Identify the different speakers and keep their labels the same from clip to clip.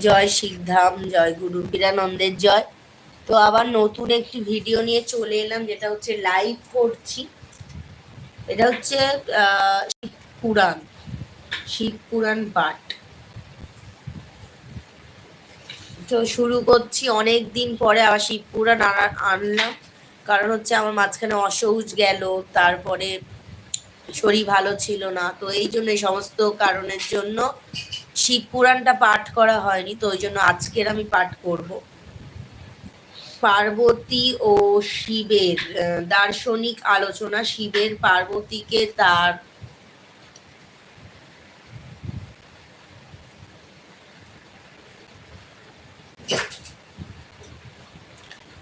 Speaker 1: জয় শিবধাম জয় গুরু বীরানন্দের জয়। তো আবার নতুন একটি ভিডিও নিয়ে চলে এলাম যেটা হচ্ছে লাইভ করছি। এটা হচ্ছে আহ, শিব পুরাণ শিব পুরাণ পাঠ। তো শুরু করছি অনেক দিন পরে আবার শিব পুরাণ আনা- আনলাম। কারণ হচ্ছে আমার মাঝখানে অসৌচ গেল তারপরে শরীর ভালো ছিল না। তো এই জন্য সমস্ত কারণের জন্য শিব পুরাণটা পাঠ করা হয়নি, তো ওই জন্য আজকের আমি পাঠ করব। পার্বতী ও শিবের দার্শনিক আলোচনা শিবের পার্বতীকে তার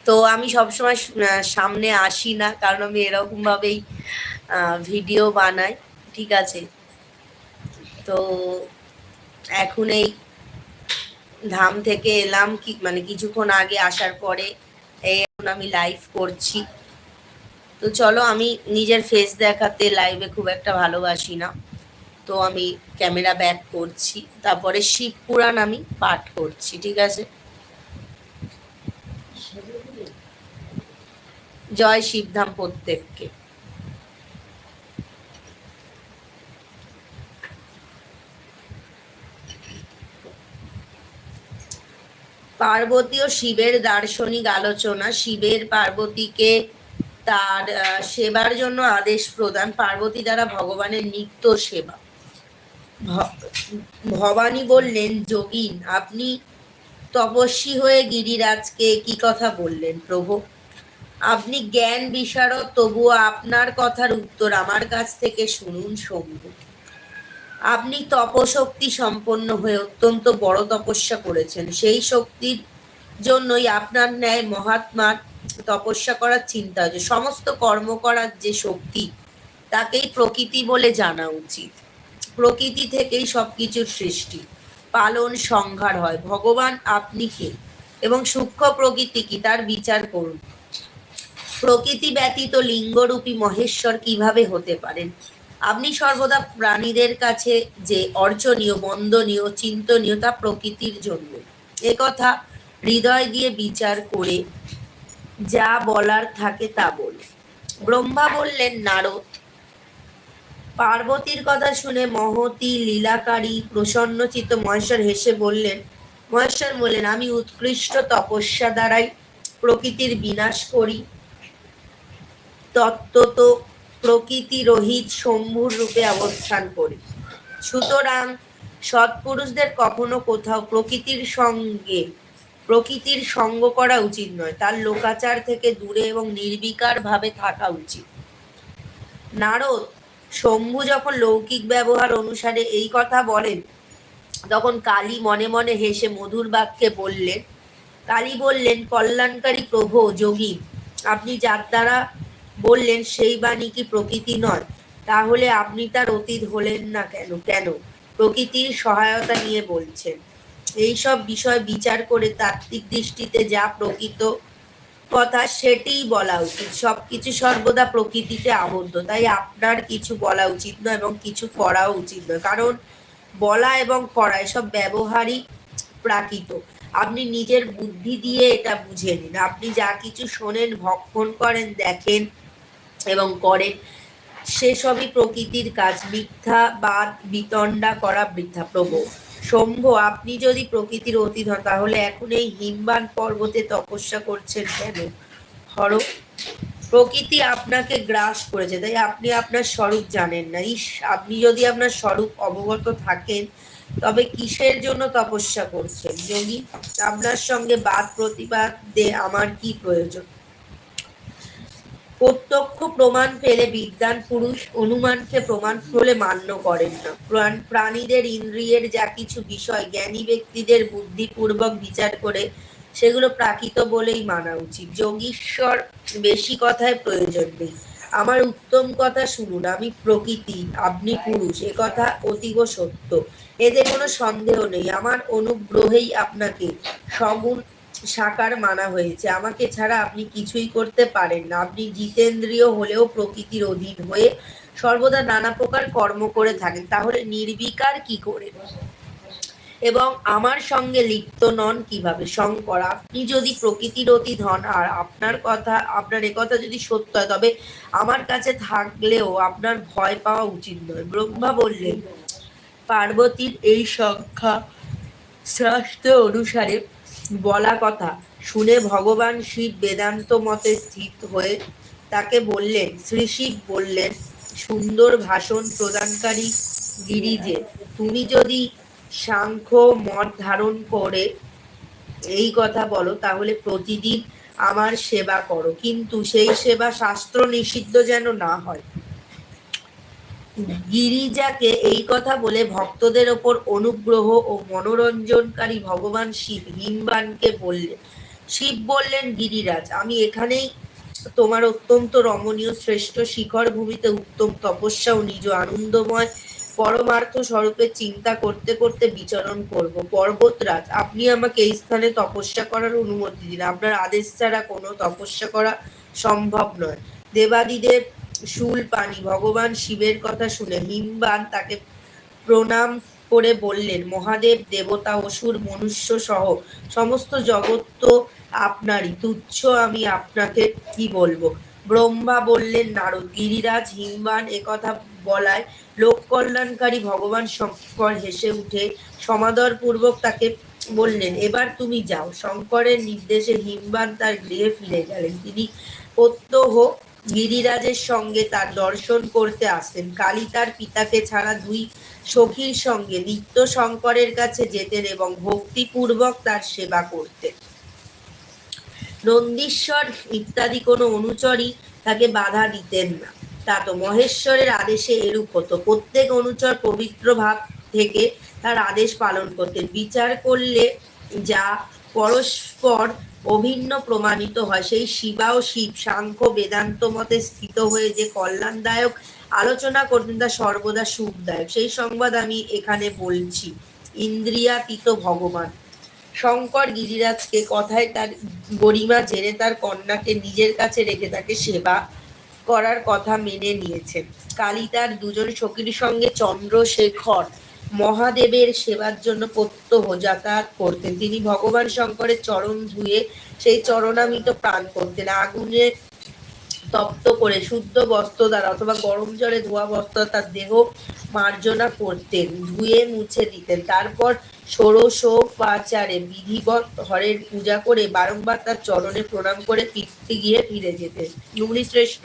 Speaker 1: তো আমি সবসময় সামনে আসি না, কারণ আমি এরকম ভাবেই ভিডিও বানাই, ঠিক আছে? তো এখন এই ধাম থেকে এলাম কি মানে কিছুক্ষণ আগে আসার পরে এই এখন আমি লাইভ করছি। তো চলো আমি নিজের ফেস দেখাতে লাইভে খুব একটা ভালোবাসি না। তো আমি ক্যামেরা ব্যাক করছি। তারপরে শিব পুরাণ আমি পাঠ করছি, ঠিক আছে? জয় শিবধাম প্রত্যেককে। পার্বতী ও শিবের দার্শনিক আলোচনা। শিবের পার্বতীকে তার সেবার জন্য আদেশ প্রদান, পার্বতী দ্বারা ভগবানের নিত্য সেবা। ভবানী বললেন, যোগিন, আপনি তপস্বী হয়ে গিরিরাজকে কি কথা বললেন প্রভু? আপনি জ্ঞান বিশারদ, তবুও আপনার কথার উত্তর আমার কাছ থেকে শুনুন, শম্ভু। আপনি তপশক্তি সম্পন্ন হয়ে অত্যন্ত বড় তপস্যা করেছেন। সেই শক্তির জন্যই আপনার ন্যায় মহাত্মার তপস্যা করার চিন্তা হয়েছে সমস্ত কর্ম করার যে শক্তি, তাকেই প্রকৃতি বলে জানা উচিত। প্রকৃতি থেকেই সবকিছুর সৃষ্টি। পালন সংহার হয়। ভগবান আপনি কে? এবং সূক্ষ্ম প্রকৃতি কি? তার বিচার করুন। প্রকৃতি ব্যতীত লিঙ্গরূপী মহেশ্বর কীভাবে হতে পারেন? আপনি সর্বদা প্রাণীদের কাছে যে অর্চনীয় বন্দনীয়, চিন্তনীয় তা প্রকৃতির জন্য। এ কথা হৃদয় দিয়ে বিচার করে যা বলার থাকে তা বল ব্রহ্মা বললেন, নারদ, পার্বতীর কথা শুনে মহতি, লীলাকারী প্রসন্নচিত মহেশ্বর হেসে বললেন, মহেশ্বর বললেন, আমি উৎকৃষ্ট তপস্যা দ্বারাই প্রকৃতির বিনাশ করি। তত্ত্বত প্রকৃতি রহিত শম্ভুর রূপে অবস্থান করি। সুতরাং সৎপুরুষদের কখনো কোথাও প্রকৃতির সঙ্গে, প্রকৃতির সঙ্গ করা উচিত নয়। তার লোকাচার থেকে দূরে এবং নির্বিকার ভাবে থাকা উচিত। নারদ, শম্ভু যখন লৌকিক ব্যবহার অনুসারে এই কথা বলেন, তখন কালী মনে মনে হেসে মধুর বাক্যে বললেন, কালী বললেন, কল্যাণকারী প্রভু যোগী, আপনি যার দ্বারা বললেন, সেই বাণী কি প্রকৃতি নয়? তাহলে আপনি তার অতীত হলেন না কেন? কেন? প্রকৃতির সহায়তা নিয়ে বলছেন। এই সব বিষয় বিচার করে তাত্ত্বিক দৃষ্টিতে যা প্রকৃত কথা সেটিই বলা উচিত। সবকিছু সর্বদা প্রকৃতিতে আবদ্ধ। তাই আপনার কিছু বলা উচিত নয় এবং কিছু করাও উচিত নয়। কারণ বলা এবং করা এসব ব্যবহারই প্রাকৃত। আপনি নিজের বুদ্ধি দিয়ে এটা বুঝে নিন। আপনি যা কিছু শোনেন, ভক্ষণ করেন, দেখেন এবং করেন সেসবই প্রকৃতির কাজ। মিথ্যা বাদ, বিতণ্ডা করা বৃদ্ধা প্রভু শম্ভ আপনি যদি প্রকৃতির অতীত হন, তাহলে এখন এই হিমবান পর্বতে তপস্যা করছেন কেন? হর প্রকৃতি আপনাকে গ্রাস করেছে, তাই আপনি আপনার স্বরূপ জানেন না। ইস, আপনি যদি আপনার স্বরূপ অবগত থাকেন, তবে কিসের জন্য তপস্যা করছেন? যোগী আপনার সঙ্গে বাদ প্রতিবাদ দে আমার কি প্রয়োজন? প্রত্যক্ষ প্রমাণ পেলে বিদ্যান পুরুষ অনুমানকে প্রমাণ হলে মান্য করেন না। প্রাণ- প্রাণীদের ইন্দ্রিয়ের যা কিছু বিষয়, জ্ঞানী ব্যক্তিদের বুদ্ধিপূর্বক বিচার করে সেগুলো প্রাকৃত বলেই মানা উচিত। যোগীশ্বর, বেশি কথায় প্রয়োজন নেই। আমার উত্তম কথা শুনুন, আমি প্রকৃতি, আপনি পুরুষ, এ কথা অতীব সত্য। এতে কোনো সন্দেহ নেই, আমার অনুগ্রহেই আপনাকে সগুণ সাকার মানা হয়েছে। আমাকে ছাড়া আপনি কিছুই করতে পারেন না। আপনি জিতেন্দ্রীয় হলেও প্রকৃতির অধীন হয়ে সর্বদা নানা প্রকার কর্ম করে থাকেন। তাহলে নির্বিকার কি করে? এবং আমার সঙ্গে লিপ্ত নন কীভাবে? শঙ্কর, আপনি যদি প্রকৃতির অতীত হন, আর আপনার কথা আপনার কথা যদি সত্য হয়, তবে আমার কাছে থাকলেও আপনার ভয় পাওয়া উচিত নয়। ব্রহ্মা বললেন, পার্বতীর এই সংখ্যা শাস্ত্র অনুসারে বলা কথা। শুনে ভগবান শিব বেদান্ত মতে স্থিত হয়ে তাকে বললেন, শ্রী শিব বললেন, সুন্দর ভাষণ প্রদানকারী গিরিজে, তুমি যদি সাংখ্য মত ধারণ করে এই কথা বলো, তাহলে প্রতিদিন আমার সেবা করো। কিন্তু সেই সেবা শাস্ত্র নিষিদ্ধ যেন না হয় গিরিজাকে এই কথা বলে ভক্তদের ওপর অনুগ্রহ ও মনোরঞ্জনকারী ভগবান শিব হিমবানকে বললেন শিব বললেন, গিরিরাজ, আমি এখানেই তোমার অত্যন্ত রমণীয় শ্রেষ্ঠ শিখর ভূমিতে উত্তম তপস্যা ও নিজ আনন্দময় পরমার্থ স্বরূপে চিন্তা করতে করতে বিচরণ করব। পর্বতরাজ, আপনি আমাকে এই স্থানে তপস্যা করার অনুমতি দিন। আপনার আদেশ ছাড়া কোনো তপস্যা করা সম্ভব নয়। দেবাদিদেব শুল পানি। ভগবান শিবের কথা শুনে হিমবান তাকে প্রণাম করে বললেন, মহাদেব, দেবতা, অসুর, মনুষ্য সহ সমস্ত জগৎ তো আপনারই। তুচ্ছ আমি আপনাকে কি বলব? ব্রহ্মা বললেন, নারদ, গিরিরাজ, হিমবান একথা বলায় লোক কল্যাণকারী ভগবান শঙ্কর হেসে উঠে সমাদর পূর্বক তাকে বললেন, এবার তুমি যাও। শঙ্করের নির্দেশে হিমবান তার গৃহে ফিরে গেলেন। তিনি প্রত্যহ গিরিরাজের সঙ্গে তার দর্শন করতে আসতেন কালী তার পিতাকে ছাড়া দুই সখীর সঙ্গে নিত্য শঙ্করের কাছে যেতেন এবং ভক্তিপূর্বক তার সেবা করতেন। নন্দীশ্বর ইত্যাদি কোনো অনুচরই তাকে বাধা দিতেন না। তা তো মহেশ্বরের আদেশে এরূপ হতো। প্রত্যেক অনুচর পবিত্র ভাব থেকে তার আদেশ পালন করতেন। বিচার করলে যা পরস্পর অভিন্ন প্রমাণিত হয়। সেই শিবা ও শিব সাংখ্য বেদান্ত মতে স্থিত হয়ে যে কল্যাণদায়ক আলোচনা করতেন তা সর্বদা সুখদায়ক। সেই সংবাদ আমি এখানে বলছি। ইন্দ্রিয়াতীত ভগবান। শঙ্কর গিরিরাজকে কথায় তার গরিমা জেনে তার কন্যাকে নিজের কাছে রেখে তাকে সেবা করার কথা মেনে নিয়েছেন। কালী তার দুজন সখীর সঙ্গে চন্দ্রশেখর মহাদেবের সেবার জন্য প্রত্যহ যাতায়াত করতেন। তিনি ভগবান শঙ্করের চরণ ধুয়ে সেই চরণামিত প্রাণ করতেন। আগুনে তপ্ত করে, শুদ্ধ বস্ত্র দ্বারা অথবা গরম জলে ধোয়া বস্ত্র, তার দেহ মার্জনা করতেন, ধুয়ে মুছে দিতেন। তারপর ষোড়শোপাচারে বিধিবত হরের পূজা করে বারংবার তার চরণে প্রণাম করে পিতৃ গিয়ে ফিরে যেতেন। শ্রেষ্ঠ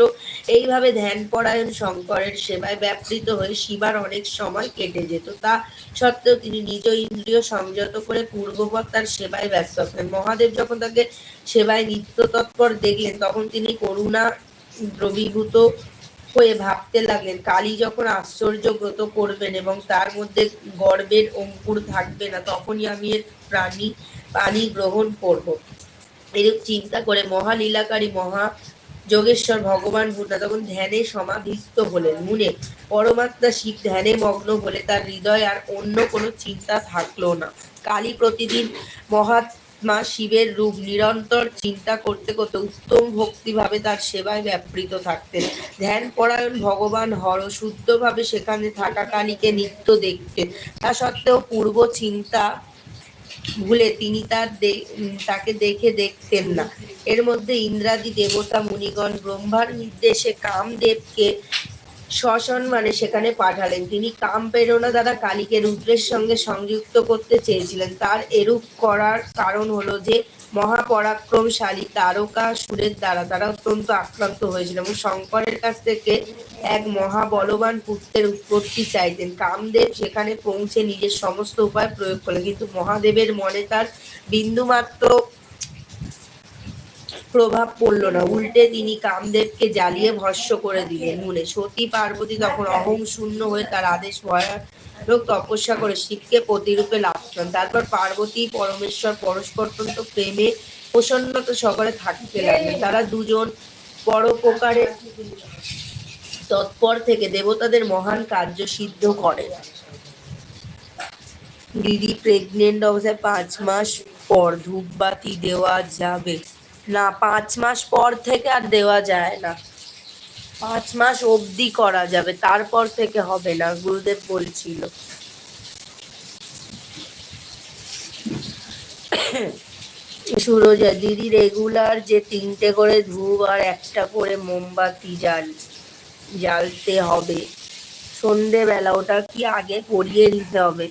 Speaker 1: এইভাবে ধ্যান পরায়ণ শঙ্করের সেবায় ব্যাপৃত হয়ে শিবার অনেক সময় কেটে যেত। তা সত্ত্বেও তিনি নিজ ইন্দ্রিয় সংযত করে পূর্ববৎ তার সেবায় ব্যস্ত থাকেন মহাদেব যখন তাকে সেবায় নিত্য তৎপর দেখলেন, তখন তিনি করুণা দ্রবীভূত হয়ে ভাবতে লাগলেন। কালী যখন আশ্চর্য ব্রত করবেন এবং তার মধ্যে গর্বের অঙ্কুর থাকবে না, তখনই আমি এর প্রাণী, পানি গ্রহণ করব। এরূপ চিন্তা করে মহালীলাকারী মহা যোগেশ্বর ভগবান ভূতা তখন ধ্যানে সমাধিস্থ হলেন। মুনে পরমাত্মা শিব ধ্যানে মগ্ন হলে তার হৃদয় আর অন্য কোনো চিন্তা থাকল না। কালী প্রতিদিন মহা মা শিবের রূপ নিরন্তর চিন্তা করতে করতে উত্তম ভক্তিভাবে তার সেবায় ব্যাপৃত থাকতেন। ধ্যান পরায়ণ ভগবান হর শুদ্ধভাবে সেখানে থাকা কালীকে নিত্য দেখতেন। তা সত্ত্বেও পূর্ব চিন্তা ভুলে তিনি তার তাকে দেখে দেখতেন না। এর মধ্যে ইন্দ্রাদি দেবতা, মুনিগণ, ব্রহ্মার নির্দেশে কামদেবকে সসম্মানে সেখানে পাঠালেন। তিনি কাম প্রেরণা দ্বারা কালীকে রুদ্রের সঙ্গে সংযুক্ত করতে চেয়েছিলেন। তার এরূপ করার কারণ হলো যে, মহাপরাক্রমশালী তারকা সুরের দ্বারা তারা অত্যন্ত আক্রান্ত হয়েছিল এবং শঙ্করের কাছ থেকে এক মহাবলবান পুত্রের উৎপত্তি চাইতেন। কামদেব সেখানে পৌঁছে নিজের সমস্ত উপায় প্রয়োগ করলেন। কিন্তু মহাদেবের মনে তার বিন্দুমাত্র প্রভাব পড়ল না। উল্টে তিনি কামদেবকে জ্বালিয়ে ভস্য করে দিলেন মনে। সতী পার্বতী তখন অহং শূন্য হয়ে তার আদেশ ভয়ানক তপস্যা করে শিবকে প্রতিরূপে লাভ করেন। তারপর পার্বতী, পরমেশ্বর, পরস্পর অত্যন্ত প্রেমে, প্রসন্নত সকলে থাকতে লাগলেন। তারা দুজন পরোপকারে তৎপর থেকে দেবতাদের মহান কার্য সিদ্ধ করে। দিদি প্রেগনেন্ট অবস্থায় পাঁচ মাস পর ধূপবাতি দেওয়া যাবে। না, পাঁচ মাস পর থেকে আর দেওয়া যায় না। পাঁচ মাস অবধি করা যাবে, তারপর থেকে হবে না, গুরুদেব বলছিল। সুরজা, দিদি, রেগুলার যে তিনটে করে ধূপ আর একটা করে মোমবাতি জ্বাল, জ্বালতে হবে। সন্ধেবেলা ওটা কি আগে পরিয়ে দিতে হবে?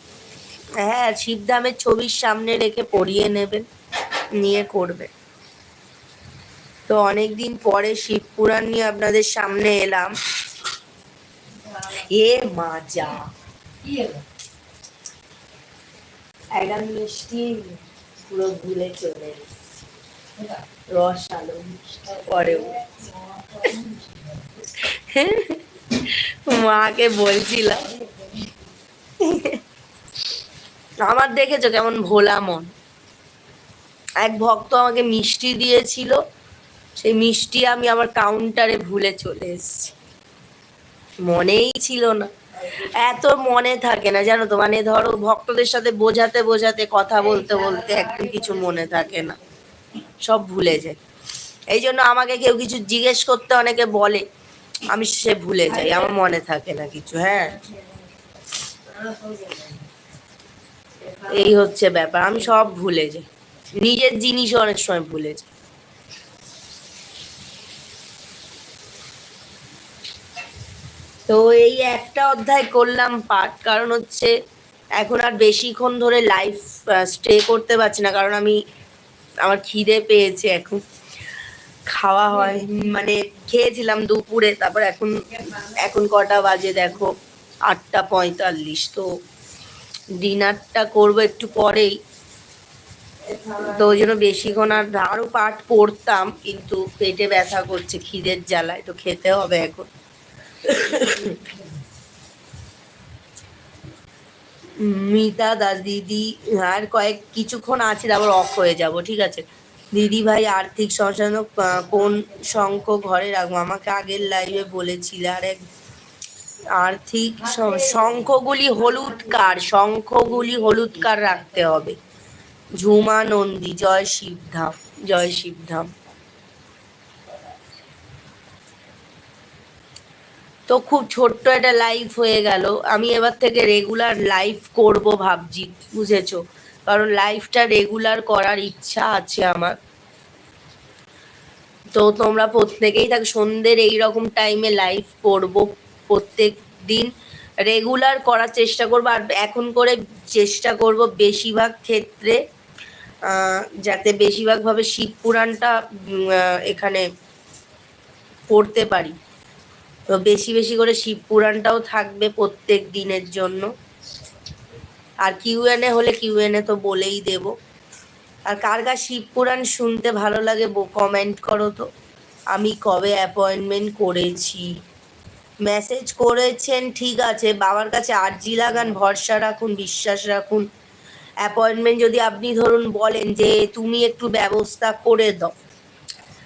Speaker 1: হ্যাঁ শিবধামের ছবির সামনে রেখে পরিয়ে নেবেন, নিয়ে করবে তো অনেকদিন পরে শিব পুরাণ নিয়ে আপনাদের সামনে এলাম। এ মাজা একটা মিষ্টি পুরো ভুলে চলে রস আলো পরেও মাকে বলছিলাম। আমার দেখেছ কেমন ভোলা মন। এক ভক্ত আমাকে মিষ্টি দিয়েছিল। সেই মিষ্টি আমি আমার কাউন্টারে ভুলে চলে এসেছি। মনেই ছিল না। এত মনে থাকে না, জানো তো মানে ধরো ভক্তদের সাথে বোঝাতে বোঝাতে, কথা বলতে বলতে একদিন কিছু মনে থাকে না। সব ভুলে যায়। এই জন্য আমাকে কেউ কিছু জিজ্ঞেস করতে অনেকে বলে, আমি সে ভুলে যাই, আমার মনে থাকে না কিছু হ্যাঁ। এই হচ্ছে ব্যাপার, আমি সব ভুলে যাই। নিজের জিনিস অনেক সময় ভুলে যাই। তো এই একটা অধ্যায় করলাম পাঠ কারণ হচ্ছে এখন আর বেশিক্ষণ ধরে লাইফ স্টে করতে পারছি না, কারণ আমি, আমার খিদে পেয়েছে এখন। খাওয়া হয় মানে খেয়েছিলাম দুপুরে, তারপর এখন এখন কটা বাজে দেখো, আটটা পঁয়তাল্লিশ, তো ডিনারটা করব একটু পরেই। তো ওই জন্য বেশিক্ষণ আর আরও পাঠ পড়তাম, কিন্তু পেটে ব্যথা করছে, খিদের জ্বালায়, তো খেতে হবে এখন। মিতা দাস, দিদি, আর কয়েক কিছুক্ষণ আছে, তারপর অফ হয়ে যাব, ঠিক আছে? দিদি ভাই, আর্থিক সমস্যা কোন শঙ্খ ঘরে রাখব? আমাকে আগের লাইভে বলেছিলে, আর এক আর্থিক শঙ্খগুলি হলুদ কার শঙ্খগুলি হলুদ কার রাখতে হবে। ঝুমা নন্দী, জয় শিবধাম জয় শিবধাম। তো খুব ছোট্ট একটা লাইভ হয়ে গেল। আমি এবার থেকে রেগুলার লাইভ করব ভাবছি, বুঝেছ? কারণ লাইভটা রেগুলার করার ইচ্ছা আছে আমার। তো তোমরা প্রত্যেকেই থাক, সন্ধ্যের এইরকম টাইমে লাইভ করব প্রত্যেক দিন। রেগুলার করার চেষ্টা করব, আর এখন করে চেষ্টা করব বেশিরভাগ ক্ষেত্রে যাতে বেশিরভাগভাবে শিব পুরাণটা এখানে পড়তে পারি। তো বেশি বেশি করে শিব পুরাণটাও থাকবে প্রত্যেক দিনের জন্য। আর কিউএনএ হলে কিউএনএ তো বলেই দেব। আর কার কার শিব পুরাণ শুনতে ভালো লাগে কমেন্ট করো তো। আমি কবে অ্যাপয়েন্টমেন্ট করেছি? মেসেজ করেছেন, ঠিক আছে। বাবার কাছে আর্জি লাগান, ভরসা রাখুন, বিশ্বাস রাখুন। অ্যাপয়েন্টমেন্ট যদি আপনি ধরুন বলেন যে, তুমি একটু ব্যবস্থা করে দাও।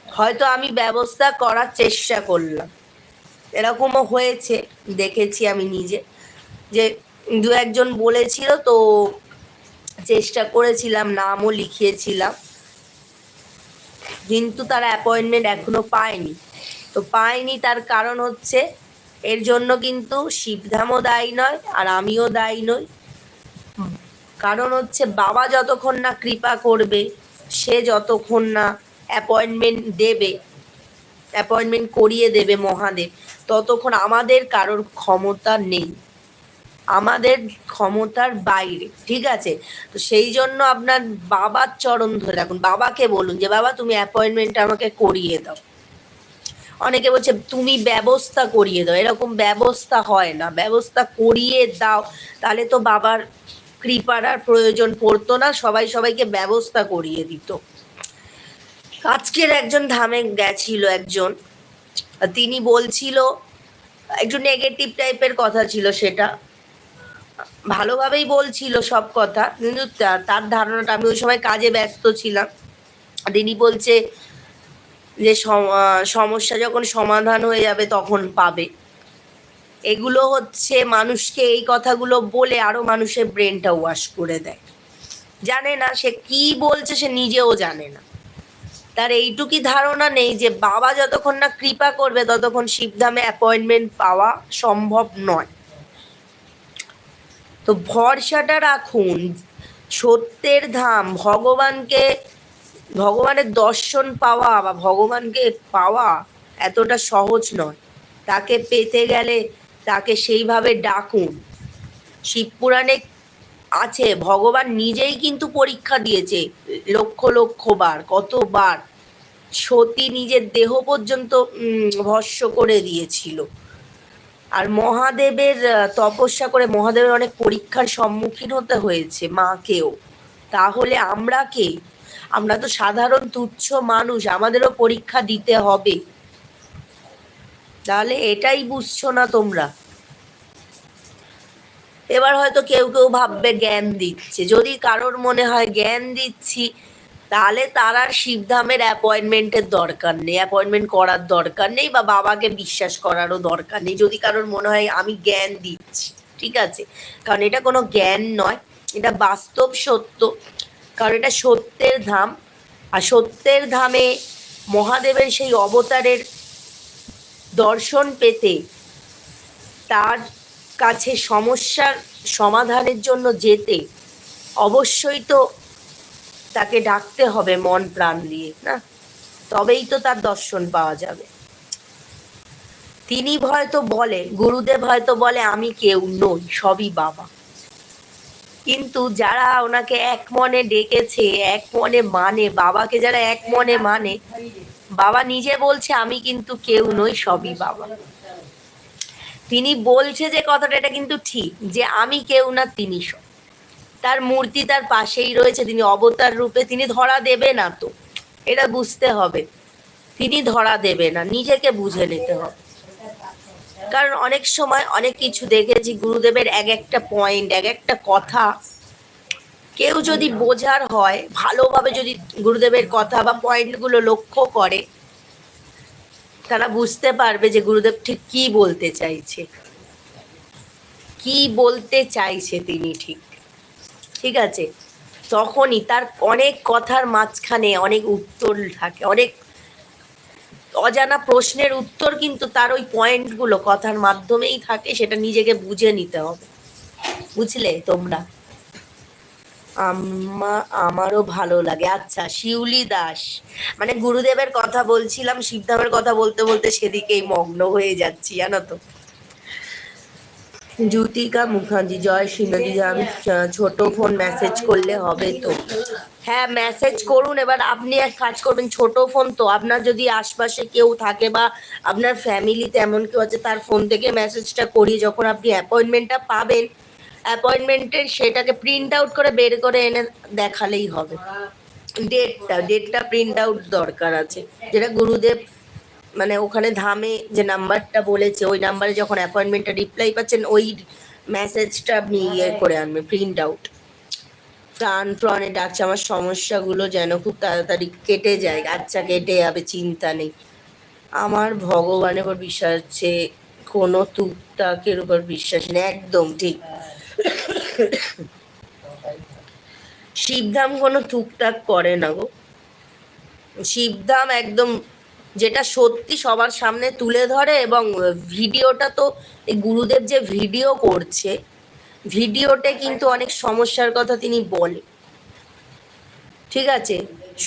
Speaker 1: হয়তো আমি ব্যবস্থা করার চেষ্টা করলাম। এরকমও হয়েছে, দেখেছি আমি নিজে। যে দু একজন বলেছিল তো চেষ্টা করেছিলাম, নামও লিখিয়েছিলাম। কিন্তু তারা অ্যাপয়েন্টমেন্ট এখনও পায়নি। তো পায়নি তার কারণ হচ্ছে, এর জন্য কিন্তু শিবধামও দায়ী নয় আর আমিও দায়ী নই। কারণ হচ্ছে বাবা যতক্ষণ না কৃপা করবে, সে যতক্ষণ না অ্যাপয়েন্টমেন্ট দেবে অ্যাপয়েন্টমেন্ট করিয়ে দেবে মহাদেব। ততক্ষণ আমাদের কারোর ক্ষমতা নেই। আমাদের ক্ষমতার বাইরে, ঠিক আছে? তো সেই জন্য আপনার বাবার চরণ ধরে রাখুন। বাবাকে বলুন যে, বাবা, তুমি অ্যাপয়েন্টমেন্ট আমাকে করিয়ে দাও। অনেকে বলছে, তুমি ব্যবস্থা করিয়ে দাও। এরকম ব্যবস্থা হয় না। ব্যবস্থা করিয়ে দাও, তাহলে তো বাবার কৃপার আর প্রয়োজন পড়তো না। সবাই সবাইকে ব্যবস্থা করিয়ে দিত। আজকের একজন ধামে গেছিল একজন। তিনি বলছিল, একটু নেগেটিভ টাইপের কথা ছিল সেটা। ভালোভাবেই বলছিল সব কথা, কিন্তু তার ধারণাটা আমি ওই সময় কাজে ব্যস্ত ছিলাম। তিনি বলছে যে সমস্যা যখন সমাধান হয়ে যাবে তখন পাবে। এগুলো হচ্ছে মানুষকে এই কথাগুলো বলে আরও মানুষের ব্রেনটা ওয়াশ করে দেয়। জানে না সে কি বলছে সে নিজেও জানে না। তার এইটুকি ধারণা নেই যে বাবা যতক্ষণ না কৃপা করবে, ততক্ষণ শিবধামে অ্যাপয়েন্টমেন্ট পাওয়া সম্ভব নয়। তো ভরসাটা রাখুন, সত্যের ধাম, ভগবানকে, ভগবানের দর্শন পাওয়া বা ভগবানকে পাওয়া এতটা সহজ নয়। তাকে পেতে গেলে তাকে সেইভাবে ডাকুন। শিবপুরাণে আছে। ভগবান নিজেই কিন্তু পরীক্ষা দিয়েছে লক্ষ লক্ষ বার, কতবার। সতী নিজের দেহ পর্যন্ত ভস্য করে দিয়েছিল। আর মহাদেবের তপস্যা করে মহাদেবের অনেক পরীক্ষার সম্মুখীন হতে হয়েছে মাকেও। তাহলে আমরা কে? আমরা তো সাধারণ তুচ্ছ মানুষ, আমাদেরও পরীক্ষা দিতে হবে। তাহলে এটাই বুঝছ না তোমরা? এবার হয়তো কেউ কেউ ভাববে জ্ঞান দিচ্ছে। যদি কারোর মনে হয় জ্ঞান দিচ্ছি, তাহলে তার আর শিবধামের অ্যাপয়েন্টমেন্টের দরকার নেই। অ্যাপয়েন্টমেন্ট করার দরকার নেই বা বাবাকে বিশ্বাস করারও দরকার নেই। যদি কারোর মনে হয় আমি জ্ঞান দিচ্ছি, ঠিক আছে? কারণ এটা কোনো জ্ঞান নয়, এটা বাস্তব সত্য। কারণ এটা সত্যের ধাম। আর সত্যের ধামে মহাদেবের সেই অবতারের দর্শন পেতে তার কাছে সমস্যার সমাধানের জন্য যেতে অবশ্যই তো তাকে ডাকতে হবে মন প্রাণ দিয়ে, না? তবেই তো তার দর্শন পাওয়া যাবে। তিনি হয়তো বলে, গুরুদেব হয়তো বলে, আমি কেউ নই, সবই বাবা। কিন্তু যারা ওনাকে এক মনে ডেকেছে, এক মনে মানে বাবাকে যারা এক মনে মানে বাবা নিজে বলছে, আমি কিন্তু কেউ নই, সবই বাবা। তিনি বলছে যে কথাটা, এটা কিন্তু ঠিক, যে আমি কেউ না, তিনি সব। তার মূর্তি তার পাশেই রয়েছে, তিনি অবতার রূপে, তিনি ধরা দেবে না তো। এটা বুঝতে হবে। তিনি ধরা দেবে না, নিজেকে বুঝে নিতে হবে। কারণ অনেক সময় অনেক কিছু দেখেছি, গুরুদেবের এক একটা পয়েন্ট এক একটা কথা। কেউ যদি বোঝার হয়, ভালোভাবে যদি গুরুদেবের কথা বা পয়েন্টগুলো লক্ষ্য করে তারা বুঝতে পারবে যে গুরুদেব ঠিক কি বলতে চাইছে। কি বলতে চাইছে তিনি ঠিক। ঠিক আছে? তখনই তার অনেক কথার মাঝখানে অনেক উত্তর থাকে, অনেক অজানা প্রশ্নের উত্তর কিন্তু তার ওই পয়েন্টগুলো কথার মাধ্যমেই থাকে, সেটা নিজেকে বুঝে নিতে হবে। বুঝলে তোমরা? আমা আমারও ভালো লাগে। আচ্ছা শিউলি দাস। মানে গুরুদেবের কথা বলছিলাম শিবধামের কথা বলতে বলতে সেদিকেই মগ্ন হয়ে যাচ্ছি, জানো তো। জ্যোতিকা মুখার্জি, জয় সিনজি ছোট ফোন মেসেজ করলে হবে তো। হ্যাঁ মেসেজ করুন, এবার আপনি এক কাজ করবেন, ছোট ফোন তো। আপনার যদি আশপাশে কেউ থাকে বা আপনার ফ্যামিলিতে এমন কেউ আছে, তার ফোন থেকে মেসেজটা করিয়ে যখন আপনি অ্যাপয়েন্টমেন্টটা পাবেন অ্যাপয়েন্টমেন্টের সেটাকে প্রিন্ট আউট করে বের করে এনে দেখালেই হবে। ডেটটা ডেটটা প্রিন্ট আউট দরকার আছে। যেটা গুরুদেব মানে ওখানে ধামে যে নাম্বারটা বলেছে, ওই নাম্বারে যখন অ্যাপয়েন্টমেন্টটা রিপ্লাই পাচ্ছেন, ওই মেসেজটা আপনি ইয়ে করে আনবেন প্রিন্ট আউট প্রাণ প্রাণে ডাকছে, আমার সমস্যাগুলো যেন খুব তাড়াতাড়ি কেটে যায়। আচ্ছা কেটে যাবে, চিন্তা নেই। আমার ভগবানের উপর বিশ্বাস আছে, কোনো তুকতাকের উপর বিশ্বাস নেই। একদম ঠিক। শিবধাম কোনো টুকটাক করে না গো। শিবধাম একদম যেটা সত্যি সবার সামনে তুলে ধরে এবং ভিডিওটা তো এই গুরুদেব যে ভিডিও করছে, ভিডিওতে কিন্তু অনেক সমস্যার কথা তিনি বলে। ঠিক আছে?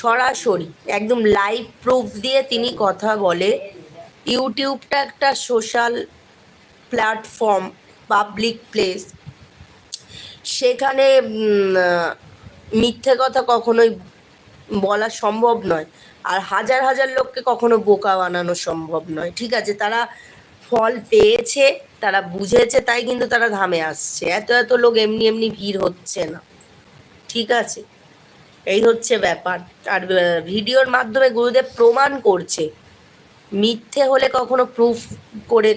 Speaker 1: সরাসরি একদম লাইভ প্রুফ দিয়ে তিনি কথা বলে। ইউটিউবটা একটা সোশ্যাল প্ল্যাটফর্ম পাবলিক প্লেস সেখানে মিথ্যে কথা কখনোই বলা সম্ভব নয়। আর হাজার হাজার লোককে কখনো বোকা বানানো সম্ভব নয়। ঠিক আছে, তারা ফল পেয়েছে, তারা বুঝেছে, তাই কিন্তু তারা ধামে আসছে। এত এত লোক এমনি এমনি ভিড় হচ্ছে না। ঠিক আছে, এই হচ্ছে ব্যাপার। আর ভিডিওর মাধ্যমে গুরুদেব প্রমাণ করছে। মিথ্যে হলে কখনো প্রুফ করে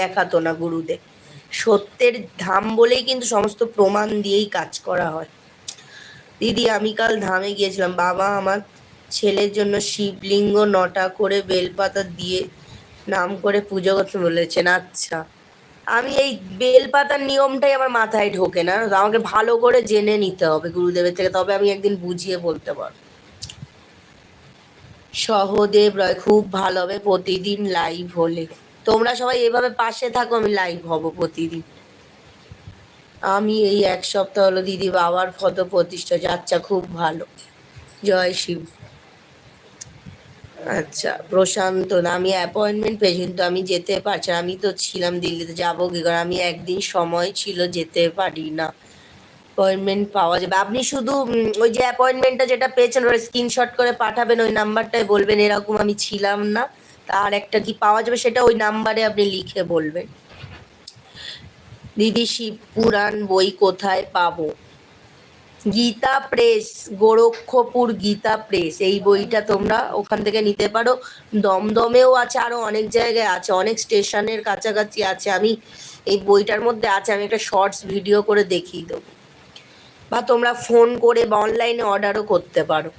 Speaker 1: দেখাতো না গুরুদেব। সত্যের ধাম বলেই কিন্তু সমস্ত প্রমাণ দিয়েই কাজ করা হয়। দিদি, আমি কাল ধামে গিয়েছিলাম। বাবা আমার ছেলের জন্য শিবলিঙ্গ নটা করে বেলপাতা দিয়ে নাম করে পুজো করতে বলেছেন। আচ্ছা আমি এই বেলপাতার নিয়মটাই আমার মাথায় ঢোকে না। আমাকে ভালো করে জেনে নিতে হবে গুরুদেবের থেকে, তবে আমি একদিন বুঝিয়ে বলতে পারব। সহদেব রয়, খুব ভালো হবে প্রতিদিন লাইভ হলে। তোমরা সবাই এভাবে পাশে থাকো, আমি লাইভ হব প্রতিদিন। আমি এই এক সপ্তাহ হলো দিদি বাবার ফটো প্রতিষ্ঠা যাচ্ছা খুব ভালো। জয় শিব। আচ্ছা প্রশান্ত না আমি অ্যাপয়েন্টমেন্ট পেয়েছি, কিন্তু আমি যেতে পারছি। আমি তো ছিলাম দিল্লিতে, যাব কি করে? আমি একদিন সময় ছিল যেতে পারি না। অ্যাপয়েন্টমেন্ট পাওয়া যাবে। আপনি শুধু ওই যে অ্যাপয়েন্টমেন্টটা যেটা পেয়েছেন, ওটা স্ক্রিনশট করে পাঠাবেন, ওই নাম্বারটায় বলবেন, এরকম আমি ছিলাম না। তার একটা কি পাওয়া যাবে সেটা ওই নাম্বারে আপনি লিখে বলবেন। দিদি, শিব পুরাণ বই কোথায় পাবো? গীতা প্রেস, গোরক্ষপুর গীতা প্রেস, এই বইটা তোমরা ওখান থেকে নিতে পারো। দমদমেও আছে, আরও অনেক জায়গায় আছে, অনেক স্টেশনের কাছাকাছি আছে। আমি এই বইটার মধ্যে আছে, আমি একটা শর্টস ভিডিও করে দেখিয়ে দেবো। বা তোমরা ফোন করে বা অনলাইনে অর্ডারও করতে পারো।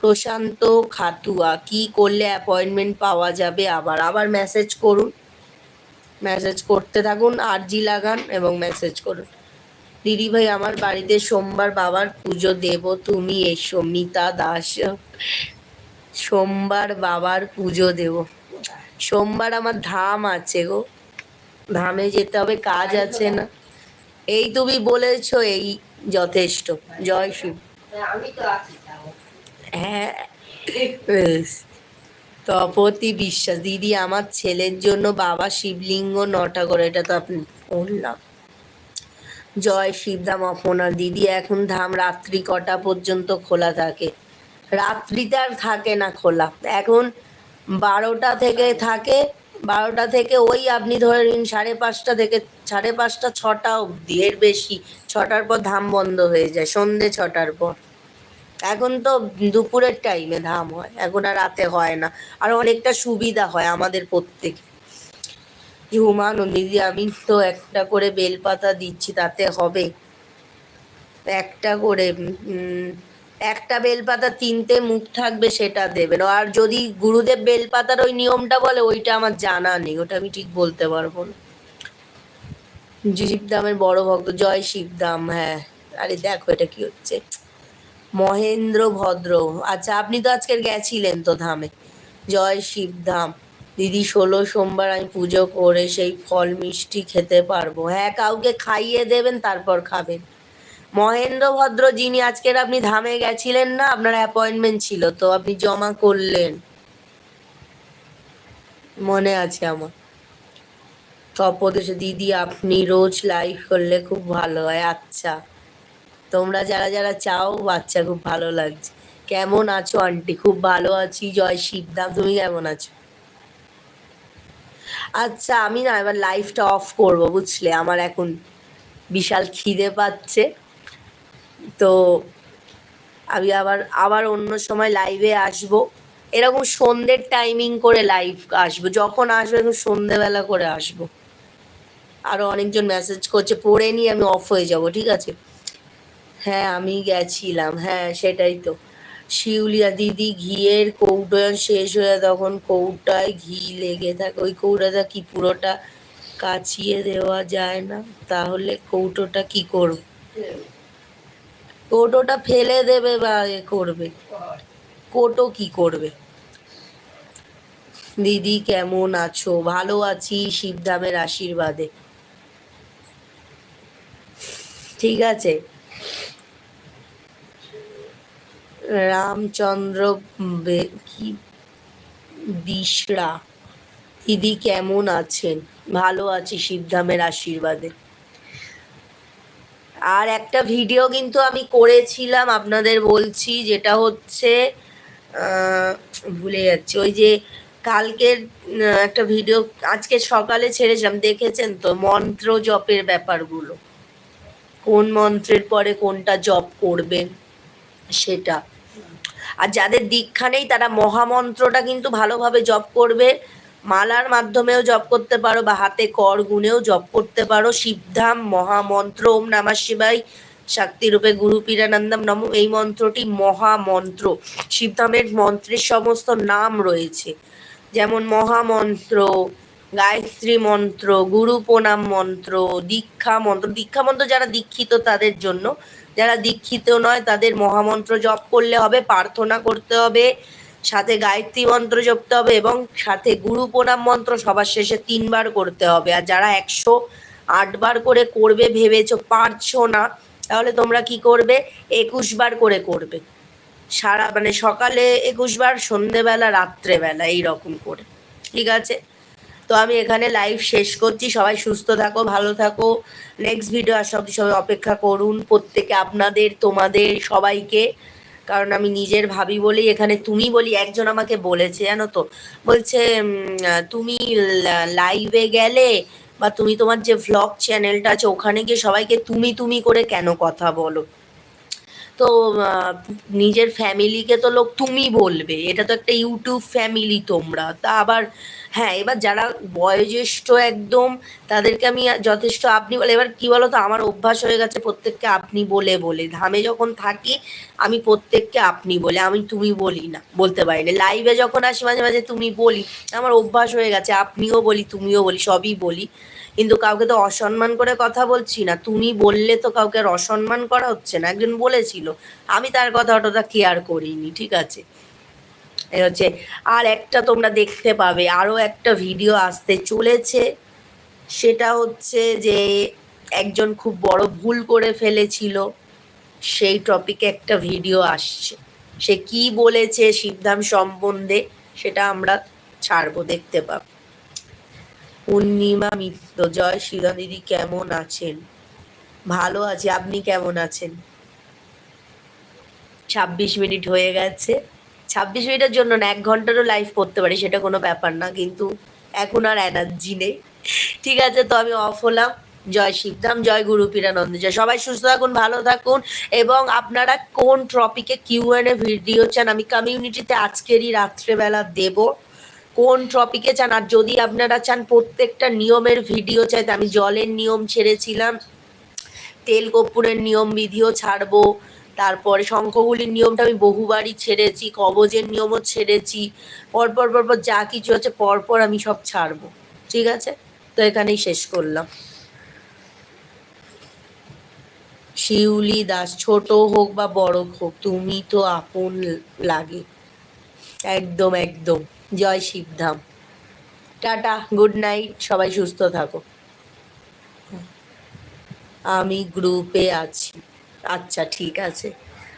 Speaker 1: প্রশান্ত খাতুয়া, কি করলে অ্যাপয়েন্টমেন্ট পাওয়া যাবে? আবার আবার মেসেজ করুন। মেসেজ করতে থাকুন, আরজি লাগান এবং মেসেজ করুন। দিদি ভাই, আমার বাড়িতে সোমবার বাবার পুজো দেব। তুমি এসো, মিতা দাস। সোমবার বাবার পুজো দেব। সোমবার আমার ধাম আছে গো। ধামে যেতে হবে, কাজ আছে না। এই তুমি বলেছ, এই যথেষ্ট। জয় শিব।
Speaker 2: আমি তো আছি।
Speaker 1: হ্যাঁ। তপতি বিশ্বাস, দিদি আমার ছেলের জন্য বাবা শিবলিঙ্গ নটা করে, এটা তো আপনি বললাম। জয় শিবধাম অপনার, দিদি এখন ধাম রাত্রি কটা পর্যন্ত খোলা থাকে? রাত্রিতে আর থাকে না খোলা। এখন বারোটা থেকে থাকে, বারোটা থেকে ওই আপনি ধরে নিন সাড়ে পাঁচটা থেকে, সাড়ে পাঁচটা, ছটা অবধি, এর বেশি। ছটার পর ধাম বন্ধ হয়ে যায়, সন্ধে ছটার পর। এখন তো দুপুরের টাইমে ধাম হয়, এখন আর রাতে হয় না। আর অনেকটা সুবিধা হয় আমাদের প্রত্যেকে। হুমায়ুন, দিদি, আমি তো একটা করে বেলপাতা দিচ্ছি, তাতে হবে। একটা করে একটা বেলপাতা তিনটে মুখ থাকবে সেটা দেবেন। আর যদি গুরুদেব বেলপাতার ওই নিয়মটা বলে, ওইটা আমার জানা নেই, ওটা আমি ঠিক বলতে পারব না। শিবদামের বড় ভক্ত, জয় শিবদাম হ্যাঁ। আরে দেখো এটা কি হচ্ছে। মহেন্দ্র ভদ্র। আচ্ছা আপনি তো আজকের গেছিলেন তো ধামে। জয় শিবধাম দিদি, ষোলো সোমবার আমি পুজো করে সেই ফল মিষ্টি খেতে পারব। হ্যাঁ কাউকে খাইয়ে দেবেন, তারপর খাবেন। মহেন্দ্র ভদ্র, যিনি আজকের আপনি ধামে গেছিলেন না, আপনার অ্যাপয়েন্টমেন্ট ছিল, তো আপনি জমা করলেন। মনে আছে আমার। তপদেশে, দিদি, আপনি রোজ লাইভ করলে খুব ভালো হয়। আচ্ছা। তোমরা যারা যারা চাও, বাচ্চা খুব ভালো লাগছে। কেমন আছো, আন্টি? খুব ভালো আছি। জয় শিবদাম তুমি কেমন আছো? আচ্ছা আমি না এবার লাইভটা অফ করব, বুঝলে? আমার এখন বিশাল খিদে পাচ্ছে। তো আমি আবার আবার অন্য সময় লাইভে আসব। এরকম সন্ধ্যের টাইমিং করে লাইভ আসব। যখন আসব এখন সন্ধেবেলা করে আসব। আরও অনেকজন মেসেজ করছে, পড়ে নিয়ে আমি অফ হয়ে যাব, ঠিক আছে? হ্যাঁ আমি গেছিলাম। হ্যাঁ সেটাই তো। শিউলিয়া দিদি ঘিয়ের কৌটো শেষ হয়ে তখন কৌটায় ঘি লেগে থাকে। ওই কৌটাটা কি পুরোটা কাচিয়ে দেওয়া যায় না? তাহলে কৌটোটা কি করবে? কৌটোটা ফেলে দেবে বা এ করবে? কোটো কি করবে? দিদি, কেমন আছো? ভালো আছি শিবধামের আশীর্বাদে। ঠিক আছে? রামচন্দ্র কি? বিশরা, দিদি কেমন আছেন? ভালো আছি শিবধামের আশীর্বাদে। আর একটা ভিডিও কিন্তু আমি করেছিলাম, আপনাদের বলছি, যেটা হচ্ছে ভুলে যাচ্ছি, ওই যে কালকের একটা ভিডিও, আজকে সকালে ছেড়েছিলাম, দেখেছেন তো? মন্ত্র জপের ব্যাপারগুলো। কোন মন্ত্রের পরে কোনটা জপ করবেন, সেটা। আর যাদের দীক্ষা নেই, তারা মহামন্ত্রটা কিন্তু ভালোভাবে জপ করবে। মালার মাধ্যমেও জপ করতে পারো বা হাতে কর গুণেও জপ করতে পারো। শিবধাম, মহামন্ত্র, ওম নামা শিবাই শক্তিরূপে গুরু পীরানন্দম নম। এই মন্ত্রটি মহামন্ত্র। শিবধামের মন্ত্রের সমস্ত নাম রয়েছে। যেমন মহামন্ত্র গায়ত্রী মন্ত্র, গুরু প্রণাম মন্ত্র, দীক্ষা মন্ত্র। দীক্ষা মন্ত্র যারা দীক্ষিত তাদের জন্য। যারা দীক্ষিত নয় তাদের মহামন্ত্র জপ করলে হবে, প্রার্থনা করতে হবে, সাথে গায়ত্রী মন্ত্র জপতে হবে এবং সাথে গুরু প্রণাম মন্ত্র সবার শেষে তিনবার করতে হবে। আর যারা একশো আটবার করে করবে, ভেবেছো পারছ না, তাহলে তোমরা কি করবে? একুশ বার করে করবে। সারা মানে সকালে একুশ বার সন্ধেবেলা, রাত্রেবেলা, এইরকম করে। ঠিক আছে? তো আমি এখানে লাইভ শেষ করছি। সবাই সুস্থ থাকো, ভালো থাকো। নেক্সট ভিডিও আসা অব্দি সবাই অপেক্ষা করুন। প্রত্যেকে আপনাদের, তোমাদের, সবাইকে। কারণ আমি নিজের ভাবি বলেই এখানে তুমি বলি, একজন আমাকে বলেছে, জানো তো? বলছে তুমি লাইভে গেলে বা তুমি তোমার যে ভ্লগ চ্যানেলটা আছে, ওখানে গিয়ে সবাইকে তুমি তুমি করে কেন কথা বলো? তো নিজের ফ্যামিলিকে তো লোক তুমি বলবে। এটা তো একটা ইউটিউব ফ্যামিলি তোমরা। তা আবার হ্যাঁ এবার যারা বয়োজ্যেষ্ঠ একদম, তাদেরকে আমি যথেষ্ট, আপনি বলে, এবার কি বলো তো আমার অভ্যাস হয়ে গেছে প্রত্যেককে আপনি বলে বলে। ধামে যখন থাকি, আমি প্রত্যেককে আপনি বলে, আমি তুমি বলি না, বলতে পারি না। লাইভে যখন আসি মাঝে মাঝে তুমি বলি, আমার অভ্যাস হয়ে গেছে, আপনিও বলি, তুমিও বলি, সবই বলি। কিন্তু কাউকে তো অসম্মান করে কথা বলছি না, তুমি বললে তো কাউকে আর অসম্মান করা হচ্ছে না, একজন বলেছিল, আমি তার কথা অতটা কেয়ার করিনি, ঠিক আছে? হচ্ছে, আর একটা তোমরা দেখতে পাবে আরও একটা ভিডিও আসতে চলেছে। সেটা হচ্ছে যে, একজন খুব বড় ভুল করে ফেলেছিল, সেই টপিকে একটা ভিডিও আসছে। সে কি বলেছে শিবধাম সম্বন্ধে, সেটা আমরা ছাড়বো, দেখতে পাব। পূর্ণিমা মিত্র, জয় শিলা দিদি, কেমন আছেন? ভালো আছি, আপনি কেমন আছেন? ছাব্বিশ মিনিট হয়ে গেছে। ছাব্বিশ মিনিটের জন্য না, এক ঘন্টারও লাইভ করতে পারি, সেটা কোনো ব্যাপার না, কিন্তু এখন আর এনার্জি নেই। ঠিক আছে, তো আমি অফ হলাম। জয় শিবধাম, জয় গুরু পীরানন্দ, জয়। সবাই সুস্থ থাকুন, ভালো থাকুন, এবং আপনারা কোন টপিকে কিউ এন ভিডিও চান, আমি কমিউনিটিতে আজকেরই রাত্রেবেলা দেবো। কোন টপিকে চান, আর যদি আপনারা চান প্রত্যেকটা নিয়মের ভিডিও চাইতে, আমি জলের নিয়ম ছেড়েছিলাম, তেল কর্পূরের নিয়ম, বিধিও ছাড়বো তারপরে শঙ্খগুলির নিয়মটা আমি বহুবারই ছেড়েছি, কবজের নিয়মও ছেড়েছি, পরপর পরপর যা কিছু আছে পরপর আমি সব ছাড়বো, ঠিক আছে? তো এখানেই শেষ করলাম। শিউলি দাস, ছোট হোক বা বড় হোক, তুমি তো আপন লাগে। একদম একদম। জয় শিবধাম। টাটা, গুড নাইট, সবাই সুস্থ থাকো। আমি গ্রুপে আছি। আচ্ছা ঠিক আছে।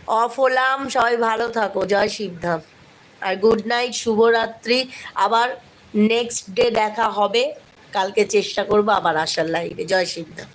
Speaker 1: অফ হলাম, সবাই ভালো থাকো। জয় শিবধাম। আর গুড নাইট শুভরাত্রি। আবার নেক্সট ডে দেখা হবে। কালকে চেষ্টা করব আবার আসার লাইভে জয় শিবধাম।